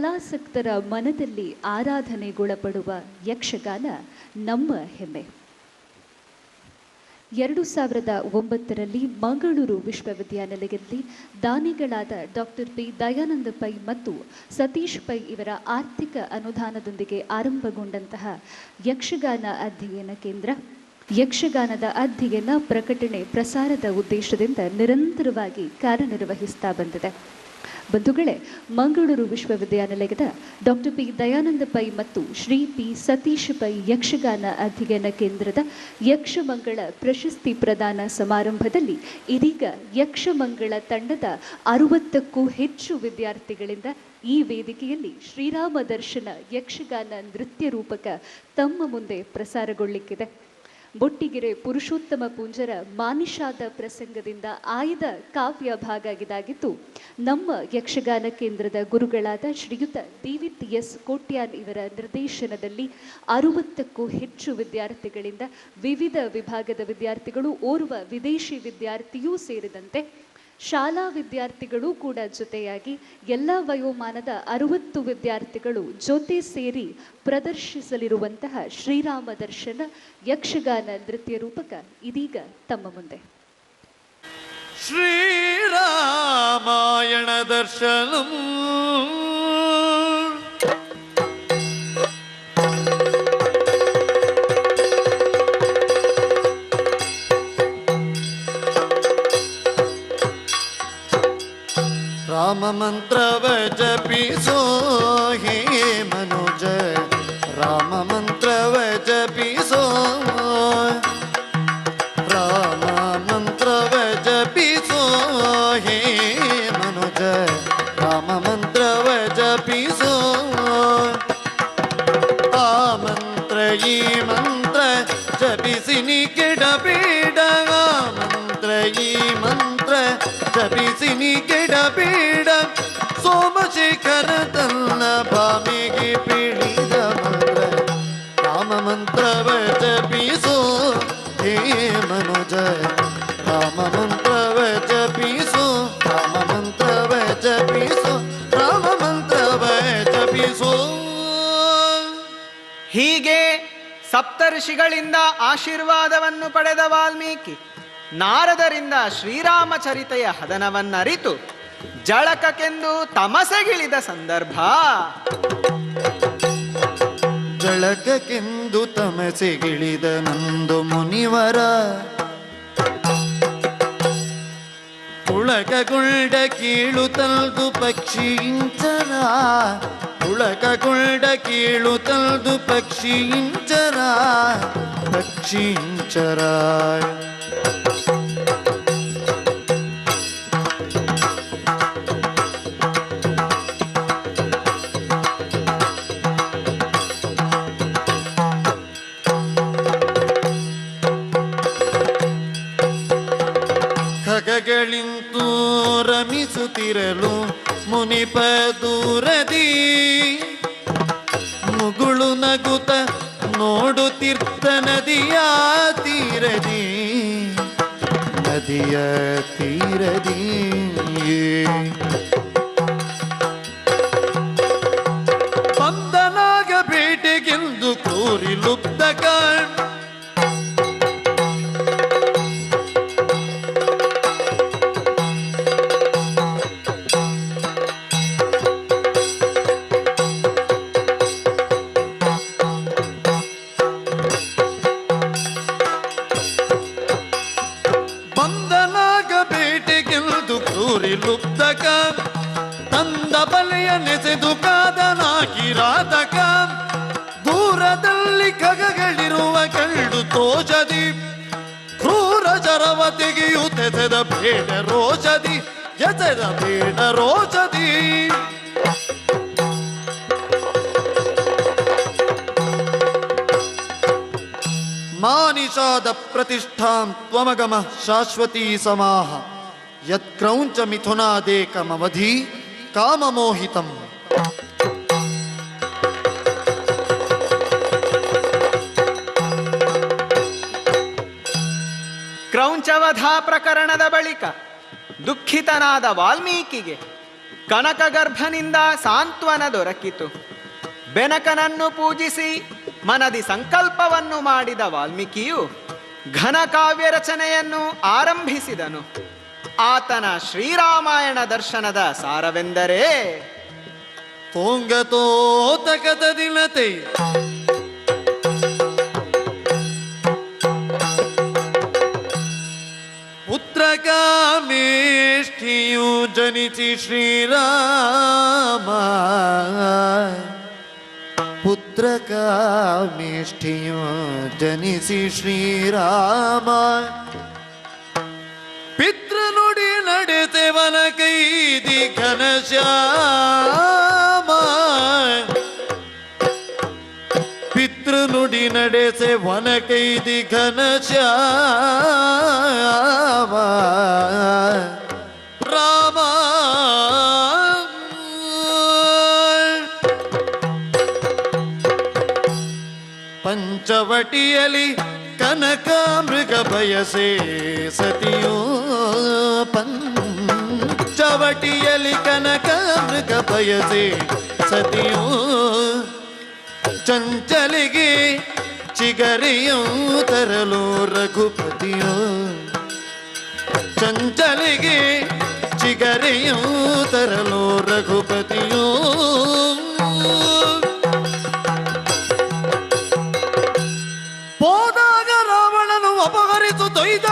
ಕಲಾಸಕ್ತರ ಮನದಲ್ಲಿ ಆರಾಧನೆಗೊಳಪಡುವ ಯಕ್ಷಗಾನ ನಮ್ಮ ಹೆಮ್ಮೆ. ಎರಡು ಸಾವಿರದ ಒಂಬತ್ತರಲ್ಲಿ ಮಂಗಳೂರು ವಿಶ್ವವಿದ್ಯಾನಿಲಯದಲ್ಲಿ ದಾನಿಗಳಾದ ಡಾಕ್ಟರ್ ಪಿ ದಯಾನಂದ ಪೈ ಮತ್ತು ಸತೀಶ್ ಪೈ ಇವರ ಆರ್ಥಿಕ ಅನುದಾನದೊಂದಿಗೆ ಆರಂಭಗೊಂಡಂತಹ ಯಕ್ಷಗಾನ ಅಧ್ಯಯನ ಕೇಂದ್ರ. ಯಕ್ಷಗಾನದ ಅಧ್ಯಯನ ಪ್ರಕಟಣೆ ಪ್ರಸಾರದ ಉದ್ದೇಶದಿಂದ ನಿರಂತರವಾಗಿ ಕಾರ್ಯನಿರ್ವಹಿಸ್ತಾ ಬಂದಿದೆ. ಬಂಧುಗಳೇ, ಮಂಗಳೂರು ವಿಶ್ವವಿದ್ಯಾನಿಲಯದ ಡಾಕ್ಟರ್ ಪಿ ದಯಾನಂದ ಪೈ ಮತ್ತು ಶ್ರೀ ಪಿ ಸತೀಶ್ ಪೈ ಯಕ್ಷಗಾನ ಅಧ್ಯಯನ ಕೇಂದ್ರದ ಯಕ್ಷಮಂಗಳ ಪ್ರಶಸ್ತಿ ಪ್ರದಾನ ಸಮಾರಂಭದಲ್ಲಿ ಇದೀಗ ಯಕ್ಷಮಂಗಳ ತಂಡದ ಅರುವತ್ತಕ್ಕೂ ಹೆಚ್ಚು ವಿದ್ಯಾರ್ಥಿಗಳಿಂದ ಈ ವೇದಿಕೆಯಲ್ಲಿ ಶ್ರೀರಾಮ ದರ್ಶನ ಯಕ್ಷಗಾನ ನೃತ್ಯ ರೂಪಕ ತಮ್ಮ ಮುಂದೆ ಪ್ರಸಾರಗೊಳ್ಳಿಕ್ಕಿದೆ. ಬೊಟ್ಟಿಗೆರೆ ಪುರುಷೋತ್ತಮ ಪೂಂಜರ ಮಾನಿಷಾದ ಪ್ರಸಂಗದಿಂದ ಆಯ್ದ ಕಾವ್ಯ ಭಾಗ ಇದಾಗಿದ್ದು ನಮ್ಮ ಯಕ್ಷಗಾನ ಕೇಂದ್ರದ ಗುರುಗಳಾದ ಶ್ರೀಯುತ ದೇವಿತ್ ಎಸ್ ಕೋಟ್ಯಾನ್ ಇವರ ನಿರ್ದೇಶನದಲ್ಲಿ ಅರುವತ್ತಕ್ಕೂ ಹೆಚ್ಚು ವಿದ್ಯಾರ್ಥಿಗಳಿಂದ ವಿವಿಧ ವಿಭಾಗದ ವಿದ್ಯಾರ್ಥಿಗಳು ಓರ್ವ ವಿದೇಶಿ ವಿದ್ಯಾರ್ಥಿಯೂ ಸೇರಿದಂತೆ ಶಾಲಾ ವಿದ್ಯಾರ್ಥಿಗಳು ಕೂಡ ಜೊತೆಯಾಗಿ ಎಲ್ಲ ವಯೋಮಾನದ ಅರುವತ್ತು ವಿದ್ಯಾರ್ಥಿಗಳು ಜೊತೆ ಸೇರಿ ಪ್ರದರ್ಶಿಸಲಿರುವಂತಹ ಶ್ರೀರಾಮ ದರ್ಶನ ಯಕ್ಷಗಾನ ನೃತ್ಯ ರೂಪಕ ಇದೀಗ ತಮ್ಮ ಮುಂದೆ. ಶ್ರೀರಾಮಾಯಣ ದರ್ಶನ ರಾಮ ಮಂತ್ರವ ಜಪಿಸೋ ಮಂತ್ರ ಜಪಿಸಿ ನೀ ಕೆಡಬೇಡ ಸೋಮಶೇಖರ ತನ್ನ ಬಾಮಿಗೆ ಪೀಡಿದ ಮಂತ್ರ. ರಾಮ ಮಂತ್ರವ ಜಪಿಸೋ ಹೇ ಮನುಜ. ರಾಮ ಮಂತ್ರವ ಜಪಿಸೋ, ರಾಮ ಮಂತ್ರವ ಜಪಿಸೋ, ರಾಮ ಮಂತ್ರವ ಜಪಿಸೋ. ಹೀಗೆ ಸಪ್ತರ್ಷಿಗಳಿಂದ ಆಶೀರ್ವಾದವನ್ನು ಪಡೆದ ವಾಲ್ಮೀಕಿ ನಾರದರಿಂದ ಶ್ರೀರಾಮಚರಿತೆಯ ಹದನವನ್ನರಿತು. ಜಳಕಕ್ಕೆಂದು ತಮಸೆಗಿಳಿದ ಸಂದರ್ಭ. ಜಳಕಕ್ಕೆಂದು ತಮಸೆಗಿಳಿದ ನಂದು ಮುನಿವರ. ಉಳಕಗೊಂಡ ಕೀಳು ತಲ್ದು ಪಕ್ಷಿಂಚರ ಉಳಕಗೊಂಡ ಕೀಳು ತಲ್ದು ಪಕ್ಷಿಂಚರ ಪಕ್ಷಿಂಚರ ಖಗಗಳಿಂತೂ ರಮಿಸುತ್ತಿರಲು ಮುನಿಪ ದೂರದಿ. ಮುಗುಳು ನಗುತ ನೋಡುತ್ತಿರ್ತ ನದಿಯ ತೀರದಿ. ನದಿಯ ತೀರದಿ. ಬೇಡ ರೋಜದಿ ಎಸೆದ ಬೇಡ ರೋಜದಿ ಮಾನಿಷಾದ ಪ್ರತಿಷ್ಠಾಂ ತ್ವಮಗಮ ಶಾಶ್ವತೀ ಸಮಾಹ ಯತ್ಕ್ರೌಂಚ ಮಿಥುನಾದೇಕಮವಧಿ ಕಾಮಮೋಹಿತಂ ಕ್ರೌಂಚವಧ ಪ್ರಕರಣದ ಬಳಿಕ ದುಃಖಿತನಾದ ವಾಲ್ಮೀಕಿಗೆ ಕನಕಗರ್ಭನಿಂದ ಸಾಂತ್ವನ ದೊರಕಿತು. ಬೆನಕನನ್ನು ಪೂಜಿಸಿ ಮನದಿ ಸಂಕಲ್ಪವನ್ನು ಮಾಡಿದ ವಾಲ್ಮೀಕಿಯು ಘನಕಾವ್ಯ ರಚನೆಯನ್ನು ಆರಂಭಿಸಿದನು. ಆತನ ಶ್ರೀರಾಮಾಯಣ ದರ್ಶನದ ಸಾರವೆಂದರೆ ತೋಂಗತೋತಕದ ದಿನತೆ ಜನಿಸಿ ಶ್ರೀರಾಮ ಪುತ್ರ ಕಾಮೇಷ್ಠಿಯು ಜನಿಸಿ ಶ್ರೀರಾಮ ಪಿತೃನುಡಿ ನಡೆತೆವನ ಕೈದಿ ಘನಶ್ಯಾಮ. ಪಿತೃನುಡಿ ನಡೆಸೆ ವನ ಕೈದಿ ಘನಶ್ಯಾಮ ರಾಮ ಪಂಚವಟಿಯಲಿ ಕನಕ ಮೃಗ ಬಯಸೆ ಸತಿಯೋ ಪಂಚವಟಿಯಲಿ ಕನಕ ಮೃಗ ಬಯಸೆ ಸತಿಯೋ ಚಂಚಲಿಗೆ ಚಿಗರಿಯೋ ತರಲು ರಘುಪತಿಯೋ. ಚಂಚಲಿಗೆ ಚಿಗರಿಯೋ ತರಲು ರಘುಪತಿಯೋ. ಹೋದಾಗ ರಾವಣನು ಅಪಹರಿಸು ತೊಯ್ದ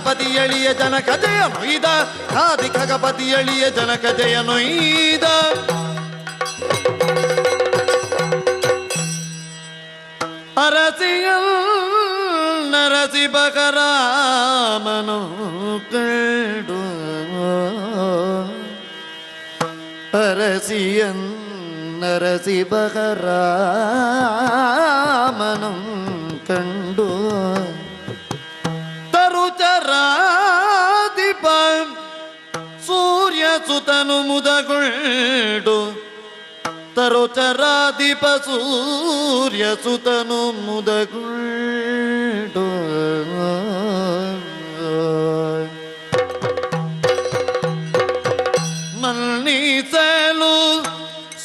ಖಗಪತಿ ಎಳಿಯ ಜನಕ ಜಯ ನೊಯ್ದ ಖಾದಿ ಖಗಪತಿ ಎಳಿಯ ಜನಕ ಜಯ ನೊಯ್ದ ಅರಸಿಯಲ್ ನರಸಿ ಬಕರಾಮನು ಕೇಡು. ಅರಸಿಯನ್ ನರಸಿ ಬಕರಾಮನು ಸುತನು ಮುದಗೊಳ್ಡು ತರುಚರಾದಿಪ ಸೂರ್ಯ ಸುತನು ಮುದಗೊಳ್ಡು ಮನ್ನಿಸಲು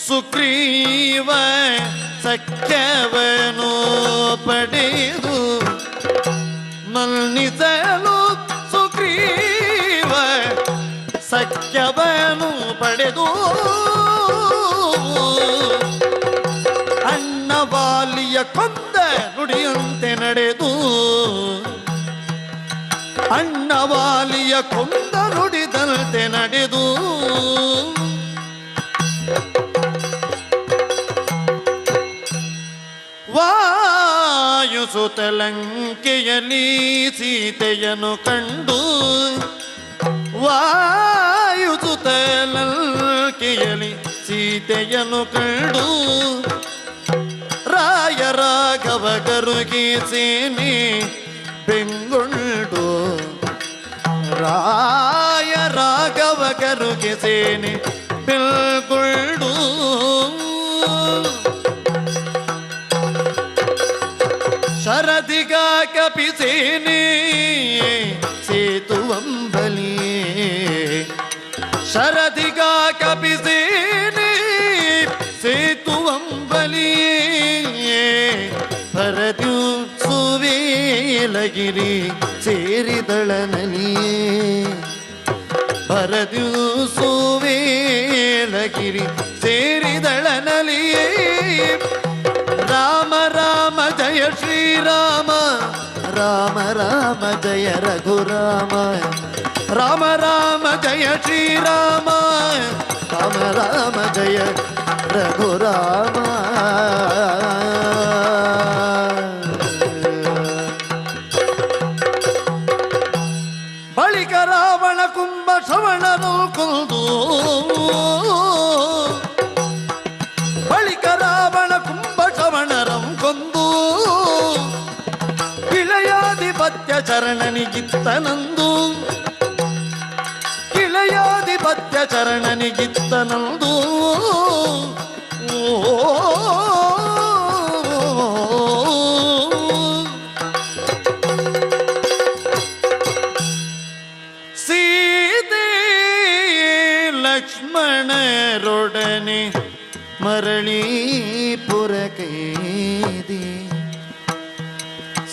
ಸುಗ್ರೀವ ಸಖ್ಯವನು. ಅಣ್ಣವಾಲಿಯ ಕೊಂದ ನುಡಿಯಂತೆ ನಡೆದು ಅಣ್ಣವಾಲಿಯ ಕೊಂದ ನುಡಿದಂತೆ ನಡೆದು ವಾಯುಸುತಲಂಕೆಯಲ್ಲಿ ಸೀತೆಯನ್ನು ಕಂಡು ವಾಯುಸುತಲಂಕೆಯಲ್ಲಿ ಸೀತೆಯನ್ನು ಕಂಡು ರಾಘವ ಕರುಗಿ ಸೇನೆ ಬೆಂಗೊಂಡು ರಾಯ ರಾಘವ ಕರುಗೆ ಸೇನೆ ಬೆಲ್ಗೊಂಡು ಶರದಿಗ ಕಪಿಸೇನೆ ಸೇತುವಂಬಲಿ ಶರದಿಗ ಕಪಿಸೇನೆ ಸುವೇಲಗಿರಿ ಸೇರಿದಳನಲಿಯೇ ಭರತು ಸುವೇಲಗಿರಿ ಸೇರಿದಳನಲಿಯೇ ರಾಮ ರಾಮ ಜಯ ಶ್ರೀರಾಮ ರಾಮ ರಾಮ ಜಯ ರಘುರಾಮ ರಾಮ ರಾಮ ಜಯ ಶ್ರೀರಾಮ ರಾಮ ರಾಮ ಜಯ ರಘುರಾಮ ಚರಣನಿಗಿತ್ತನಂದು ಇಳೆಯಾಧಿಪತ್ಯ ಚರಣನಿಗಿತ್ತನಂದು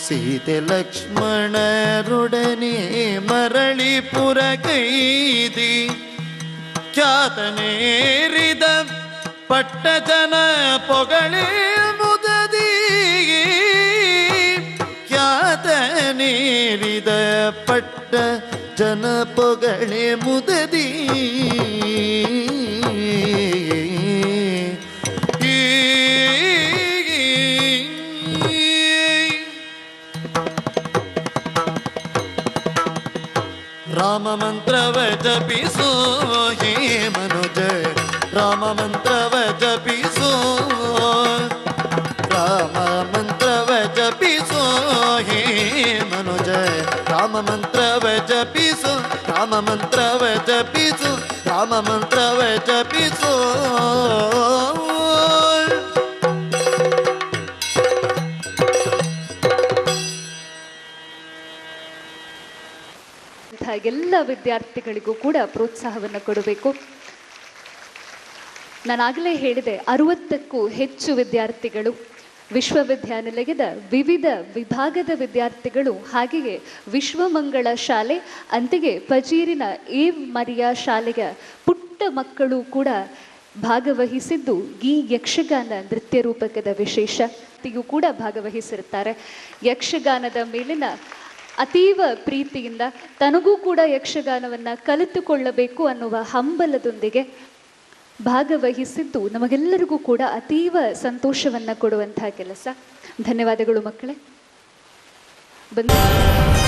ಸೀತೆ ಲಕ್ಷ್ಮಣರೊಡನೆ ಮರಳಿ ಪುರಕೈದಿ ಖ್ಯಾತನೇರಿದ ಪಟ್ಟ ಜನ ಪೊಗಳೆ ಮುದದಿ ಖ್ಯಾತನೇರಿದ ಪಟ್ಟ ಜನ ಪೊಗಳೆ ಮುದದಿ ರಾಮ ಮಂತ್ರವ ಜಪಿಸು, ರಾಮ ಮಂತ್ರವ ಜಪಿಸು, ರಾಮ ಮಂತ್ರವ ಜಪಿಸು. ಎಲ್ಲ ವಿದ್ಯಾರ್ಥಿಗಳಿಗೂ ಕೂಡ ಪ್ರೋತ್ಸಾಹವನ್ನು ಕೊಡಬೇಕು. ನಾನಾಗಲೇ ಹೇಳಿದೆ, ಅರುವತ್ತಕ್ಕೂ ಹೆಚ್ಚು ವಿದ್ಯಾರ್ಥಿಗಳು ವಿಶ್ವವಿದ್ಯಾನಿಲಯದ ವಿವಿಧ ವಿಭಾಗದ ವಿದ್ಯಾರ್ಥಿಗಳು ಹಾಗೆಯೇ ವಿಶ್ವಮಂಗಳ ಶಾಲೆ, ಅಂತೆಯೇ ಪಜೀರಿನ ಏವ್ ಮರಿಯಾ ಶಾಲೆಯ ಪುಟ್ಟ ಮಕ್ಕಳು ಕೂಡ ಭಾಗವಹಿಸಿದ್ದು ಈ ಯಕ್ಷಗಾನ ನೃತ್ಯ ರೂಪಕದ ವಿಶೇಷ ಕೂಡ ಭಾಗವಹಿಸಿರುತ್ತಾರೆ. ಯಕ್ಷಗಾನದ ಮೇಲಿನ ಅತೀವ ಪ್ರೀತಿಯಿಂದ ತನಗೂ ಕೂಡ ಯಕ್ಷಗಾನವನ್ನು ಕಲಿತುಕೊಳ್ಳಬೇಕು ಅನ್ನುವ ಹಂಬಲದೊಂದಿಗೆ ಭಾಗವಹಿಸಿದ್ದು ನಮಗೆಲ್ಲರಿಗೂ ಕೂಡ ಅತೀವ ಸಂತೋಷವನ್ನ ಕೊಡುವಂತಹ ಕೆಲಸ. ಧನ್ಯವಾದಗಳು ಮಕ್ಕಳೇ. ಬಂದು